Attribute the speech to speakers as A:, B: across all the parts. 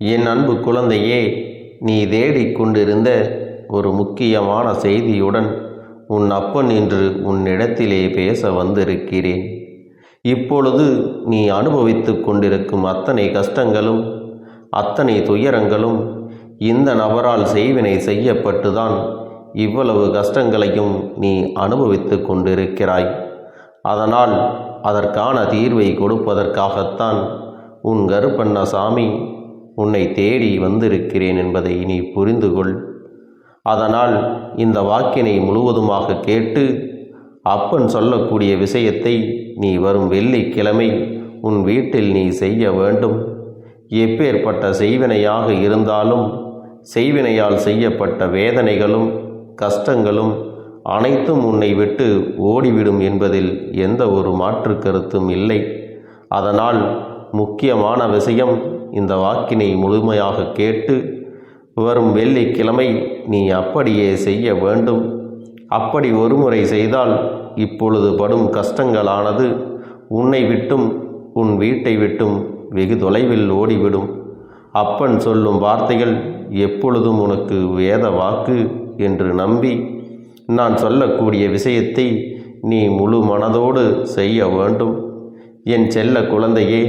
A: என் அன்பு குழந்தையே நீ தேடிக் கொண்டிருந்த ஒரு முக்கியமான செய்தியுடன் உன் அப்பன் இன்று உன்னிடத்திலே பேச வந்திருக்கிறேன். இப்பொழுது நீ அனுபவித்து கொண்டிருக்கும் அத்தனை கஷ்டங்களும் அத்தனை துயரங்களும் இந்த நபரால் செய்வினை செய்யப்பட்டுதான் இவ்வளவு கஷ்டங்களையும் நீ அனுபவித்து கொண்டிருக்கிறாய். அதனால் அதற்கான தீர்வை கொடுப்பதற்காகத்தான் உன் கருப்பண்ணசாமி உன்னை தேடி வந்திருக்கிறேன் என்பதை நீ புரிந்து கொள் அதனால் இந்த வாக்கினை முழுவதுமாக கேட்டு அப்பன் சொல்லக்கூடிய விஷயத்தை நீ வரும் வெள்ளிக்கிழமை உன் வீட்டில் நீ செய்ய வேண்டும். எப்பேற்பட்ட செய்வினையாக இருந்தாலும் செய்வினையால் செய்யப்பட்ட வேதனைகளும் கஷ்டங்களும் அனைத்தும் உன்னை விட்டு ஓடிவிடும் என்பதில் எந்த ஒரு மாற்று கருத்தும் இல்லை. அதனால் முக்கியமான விஷயம் இந்த வாக்கினை முழுமையாக கேட்டு வரும் வெள்ளிக்கிழமை நீ அப்படியே செய்ய வேண்டும். அப்படி ஒருமுறை செய்தால் இப்பொழுது படும் கஷ்டங்களானது உன்னை விட்டும் உன் வீட்டை விட்டும் வெகு தொலைவில் ஓடிவிடும். அப்பன் சொல்லும் வார்த்தைகள் எப்பொழுதும் உனக்கு வேத வாக்கு என்று நம்பி நான் சொல்லக்கூடிய விஷயத்தை நீ முழு மனதோடு செய்ய வேண்டும். என் செல்ல குழந்தையே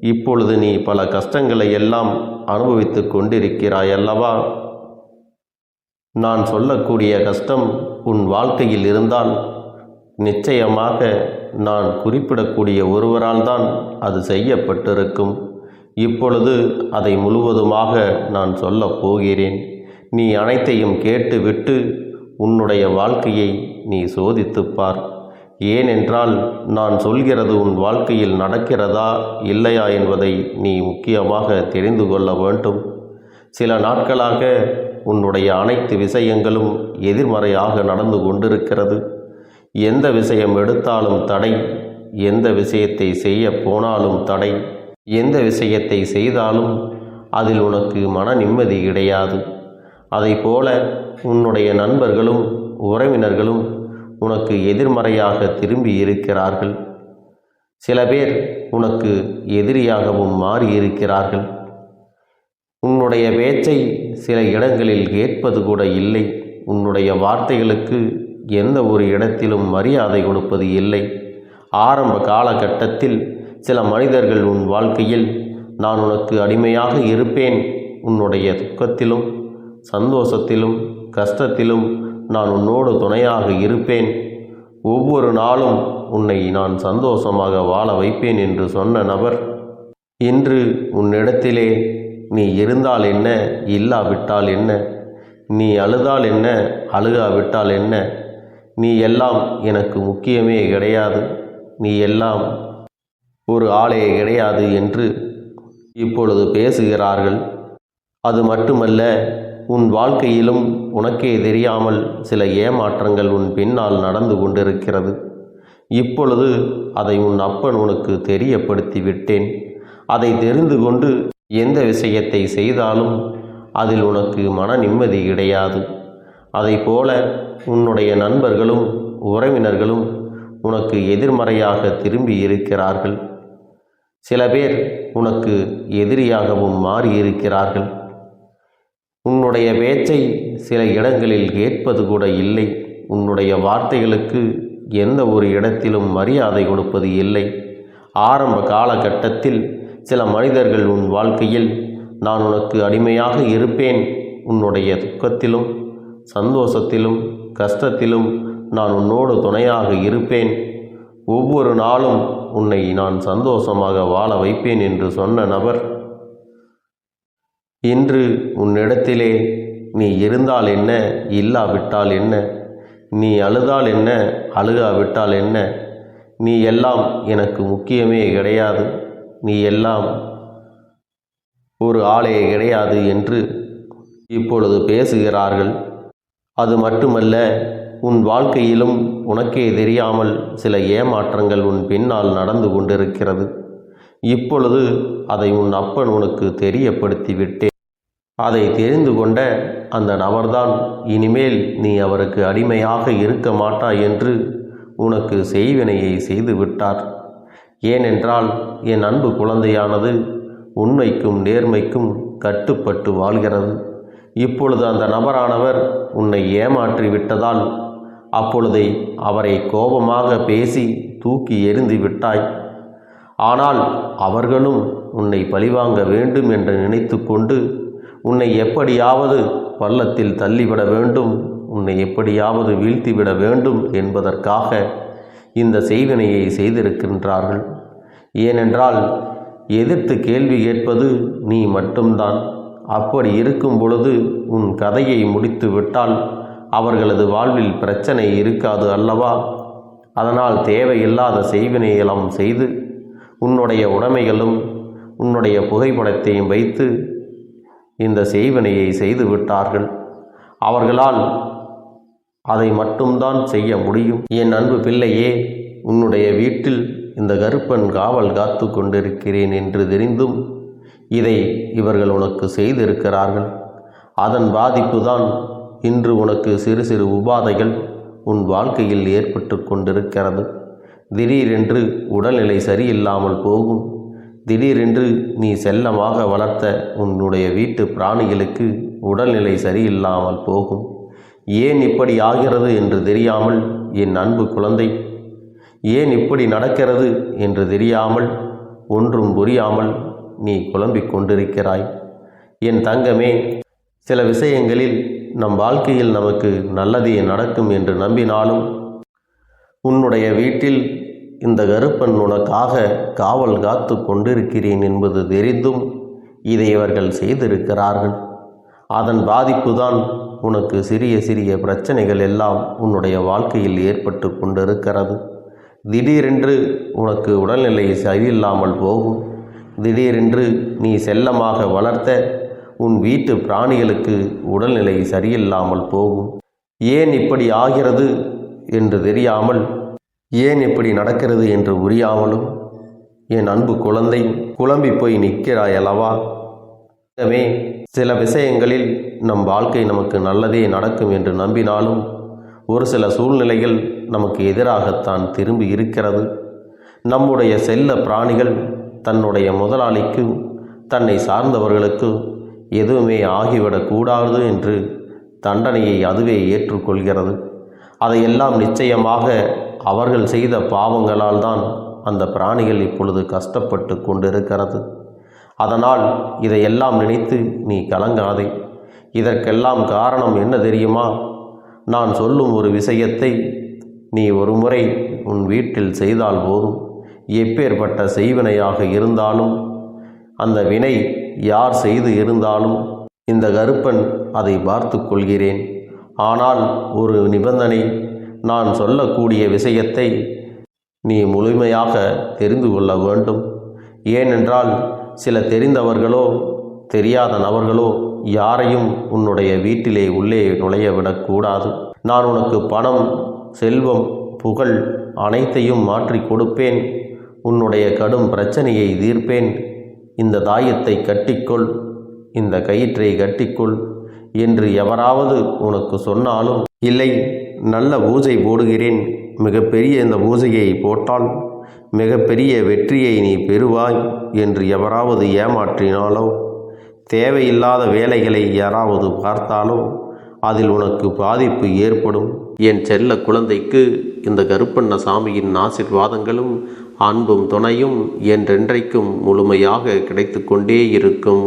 A: இப்பொழுது நீ பல கஷ்டங்களை எல்லாம் அனுபவித்து கொண்டிருக்கிறாய் அல்லவா நான் சொல்லக்கூடிய கஷ்டம் உன் வாழ்க்கையில் இருந்தால் நிச்சயமாக நான் குறிப்பிடக்கூடிய ஒருவரால் தான் அது செய்யப்பட்டிருக்கும். இப்பொழுது அதை முழுவதுமாக நான் சொல்லப் போகிறேன். நீ அனைத்தையும் கேட்டுவிட்டு உன்னுடைய வாழ்க்கையை நீ சோதித்துப் பார். ஏனென்றால் நான் சொல்கிறது உன் வாழ்க்கையில் நடக்கிறதா இல்லையா என்பதை நீ முக்கியமாக தெரிந்து கொள்ள வேண்டும். சில நாட்களாக உன்னுடைய அனைத்து விஷயங்களும் எதிர்மறையாக நடந்து கொண்டிருக்கிறது. எந்த விஷயம் எடுத்தாலும் தடை எந்த விஷயத்தை செய்ய போனாலும் தடை எந்த விஷயத்தை செய்தாலும் அதில் உனக்கு மன நிம்மதி கிடையாது. போல உன்னுடைய நண்பர்களும் உறவினர்களும் உனக்கு எதிர்மறையாக திரும்பி இருக்கிறார்கள். சில பேர் உனக்கு எதிரியாகவும் மாறி இருக்கிறார்கள் உன்னுடைய பேச்சை சில இடங்களில் கேட்பது கூட இல்லை. உன்னுடைய வார்த்தைகளுக்கு எந்த ஒரு இடத்திலும் மரியாதை கொடுப்பது இல்லை. ஆரம்ப காலகட்டத்தில் சில மனிதர்கள் உன் வாழ்க்கையில் நான் உனக்கு அடிமையாக இருப்பேன். உன்னுடைய துக்கத்திலும் சந்தோஷத்திலும் கஷ்டத்திலும் நான் உன்னோடு துணையாக இருப்பேன். ஒவ்வொரு நாளும் உன்னை நான் சந்தோஷமாக வாழ வைப்பேன் என்று சொன்ன நபர் இன்று உன்னிடத்திலே நீ இருந்தால் என்ன இல்லாவிட்டால் என்ன நீ அழுதால் என்ன அழுகாவிட்டால் என்ன நீ எல்லாம் எனக்கு முக்கியமே கிடையாது நீ எல்லாம் ஒரு ஆளே கிடையாது என்று இப்பொழுது பேசுகிறார்கள். அது மட்டுமல்ல உன் வாழ்க்கையிலும் உனக்கே தெரியாமல் சில ஏமாற்றங்கள் உன் பின்னால் நடந்து கொண்டிருக்கிறது. இப்பொழுது அதை உன் அப்பன் உனக்கு தெரியப்படுத்தி விட்டேன் அதை தெரிந்து கொண்டு எந்த விஷயத்தை செய்தாலும் அதில் உனக்கு மன நிம்மதி கிடையாது. அதை போல உன்னுடைய நண்பர்களும் உறவினர்களும் உனக்கு எதிர்மறையாக திரும்பி இருக்கிறார்கள். சில பேர் உனக்கு எதிரியாகவும் மாறியிருக்கிறார்கள். உன்னுடைய பேச்சை சில இடங்களில் கேட்பது கூட இல்லை. உன்னுடைய வார்த்தைகளுக்கு எந்த ஒரு இடத்திலும் மரியாதை கொடுப்பது இல்லை. ஆரம்ப காலகட்டத்தில் சில மனிதர்கள் உன் வாழ்க்கையில் நான் உனக்கு அடிமையாக இருப்பேன். உன்னுடைய துக்கத்திலும் சந்தோஷத்திலும் கஷ்டத்திலும் நான் உன்னோடு துணையாக இருப்பேன். ஒவ்வொரு நாளும் உன்னை நான் சந்தோஷமாக வாழ வைப்பேன் என்று சொன்ன நபர் இன்று உன்னிடத்திலே நீ இருந்தால் என்ன இல்லாவிட்டால் என்ன? நீ அழுதால் என்ன அழுகாவிட்டால் என்ன? நீ எல்லாம் எனக்கு முக்கியமே கிடையாது. நீ எல்லாம் ஒரு ஆளே கிடையாது என்று இப்பொழுது பேசுகிறார்கள். அது மட்டுமல்ல உன் வாழ்க்கையிலும் உனக்கே தெரியாமல் சில ஏமாற்றங்கள் உன் பின்னால் நடந்து கொண்டிருக்கிறது. இப்பொழுது அதை உன் அப்பன் உனக்கு தெரியப்படுத்தி விட்டேன் அதை தெரிந்து கொண்ட அந்த நபர்தான் இனிமேல் நீ அவருக்கு அடிமையாக இருக்க மாட்டாய் என்று உனக்கு செய்வினையை செய்து விட்டார். ஏனென்றால் என் அன்பு குழந்தையானது உண்மைக்கும் நேர்மைக்கும் கட்டுப்பட்டு வாழ்கிறது. இப்பொழுது அந்த நபரானவர் உன்னை ஏமாற்றி விட்டதால் அப்பொழுதை அவரை கோபமாக பேசி தூக்கி எறிந்து விட்டாய். ஆனால் அவர்களும் உன்னை பழிவாங்க வேண்டும் என்று நினைத்து கொண்டு உன்னை எப்படியாவது பள்ளத்தில் தள்ளிவிட வேண்டும் உன்னை எப்படியாவது வீழ்த்திவிட வேண்டும் என்பதற்காக இந்த செய்வினையை செய்திருக்கின்றார்கள். ஏனென்றால் எதிர்த்து கேள்வி கேட்பது நீ மட்டும்தான். அப்படி இருக்கும் பொழுது உன் கதையை முடித்து விட்டால் அவர்களது வாழ்வில் பிரச்சனை இருக்காது அல்லவா? அதனால் தேவையில்லாத செய்வினையெல்லாம் செய்து உன்னுடைய உடைமைகளும் உன்னுடைய புகைப்படத்தையும் வைத்து இந்த செய்வனையை செய்து விட்டார்கள் அவர்களால் அதை மட்டும்தான் செய்ய முடியும். என் அன்பு பிள்ளையே உன்னுடைய வீட்டில் இந்த கருப்பன் காவல் காத்து கொண்டிருக்கிறேன் என்று தெரிந்தும் இதை இவர்கள் உனக்கு செய்திருக்கிறார்கள். அதன் பாதிப்புதான் இன்று உனக்கு சிறு சிறு உபாதைகள் உன் வாழ்க்கையில் ஏற்பட்டு கொண்டிருக்கிறது. திடீரென்று உடல்நிலை சரியில்லாமல் போகும். திடீரென்று நீ செல்லமாக வளர்த்த உன்னுடைய வீட்டு பிராணிகளுக்கு உடல்நிலை சரியில்லாமல் போகும். ஏன் இப்படி ஆகிறது என்று தெரியாமல் என் அன்பு குழந்தை? ஏன் இப்படி நடக்கிறது என்று தெரியாமல் ஒன்றும் புரியாமல் நீ குழம்பிக் கொண்டிருக்கிறாய். என் தங்கமே சில விஷயங்களில் நம் வாழ்க்கையில் நமக்கு நல்லதே நடக்கும் என்று நம்பினாலும் உன்னுடைய வீட்டில் இந்த கருப்பன் உனக்காக காவல் காத்து கொண்டிருக்கிறேன் என்பது தெரிந்தும் இதை அவர்கள் செய்திருக்கிறார்கள். அதன் பாதிப்புதான் உனக்கு சிறிய சிறிய பிரச்சனைகள் எல்லாம் உன்னுடைய வாழ்க்கையில் ஏற்பட்டு கொண்டிருக்கிறது. திடீரென்று உனக்கு உடல்நிலை சரியில்லாமல் போகும். திடீரென்று நீ செல்லமாக வளர்த்த உன் வீட்டு பிராணிகளுக்கு உடல்நிலை சரியில்லாமல் போகும். ஏன் இப்படி ஆகிறது என்று தெரியாமல் ஏன் இப்படி நடக்கிறது என்று புரியாமலும் என் அன்பு குழந்தை குழம்பி போய் நிற்கிறாய் அல்லவா எனவே சில விஷயங்களில் நம் வாழ்க்கை நமக்கு நல்லதே நடக்கும் என்று நம்பினாலும் ஒரு சில சூழ்நிலைகள் நமக்கு எதிராகத்தான் திரும்பி இருக்கிறது. நம்முடைய செல்ல பிராணிகள் தன்னுடைய முதலாளிக்கு தன்னை சார்ந்தவர்களுக்கு எதுவுமே ஆகிவிடக்கூடாது என்று தண்டனையை அதுவே ஏற்றுக்கொள்கிறது. அதையெல்லாம் நிச்சயமாக அவர்கள் செய்த பாவங்களால் தான் அந்த பிராணிகள் இப்பொழுது கஷ்டப்பட்டு கொண்டிருக்கிறது. அதனால் இதையெல்லாம் நினைத்து நீ கலங்காதே. இதற்கெல்லாம் காரணம் என்ன தெரியுமா? நான் சொல்லும் ஒரு விஷயத்தை நீ ஒரு முறை உன் வீட்டில் செய்தால் போதும். எப்பேற்பட்ட செய்வினையாக இருந்தாலும் அந்த வினை யார் செய்து இருந்தாலும் இந்த கருப்பன் அதை பார்த்து கொள்கிறேன். ஆனால் ஒரு நிபந்தனை நான் சொல்லக்கூடிய விஷயத்தை நீ முழுமையாக தெரிந்து கொள்ள வேண்டும். ஏனென்றால் சில தெரிந்தவர்களோ தெரியாத நபர்களோ யாரையும் உன்னுடைய வீட்டிலே உள்ளே நுழைய விடக்கூடாது நான் உனக்கு பணம் செல்வம் புகழ் அனைத்தையும் மாற்றி கொடுப்பேன். உன்னுடைய கடும் பிரச்சனையை தீர்ப்பேன். இந்த தாயத்தை கட்டிக்கொள் இந்த கயிற்றை கட்டிக்கொள் என்று எவராவது உனக்கு சொன்னாலும் இல்லை நல்ல பூஜை போடுகிறேன். மிகப்பெரிய இந்த பூஜையை போட்டால் மிகப்பெரிய வெற்றியை நீ பெறுவாய் என்று எவராவது ஏமாற்றினாலோ? தேவையில்லாத வேலைகளை யாராவது பார்த்தாலோ? அதில் உனக்கு பாதிப்பு ஏற்படும். என் செல்ல குழந்தைக்கு இந்த கருப்பண்ண சாமியின் ஆசிர்வாதங்களும் அன்பும் துணையும் என்றென்றைக்கும் முழுமையாக கிடைத்து கொண்டே இருக்கும்.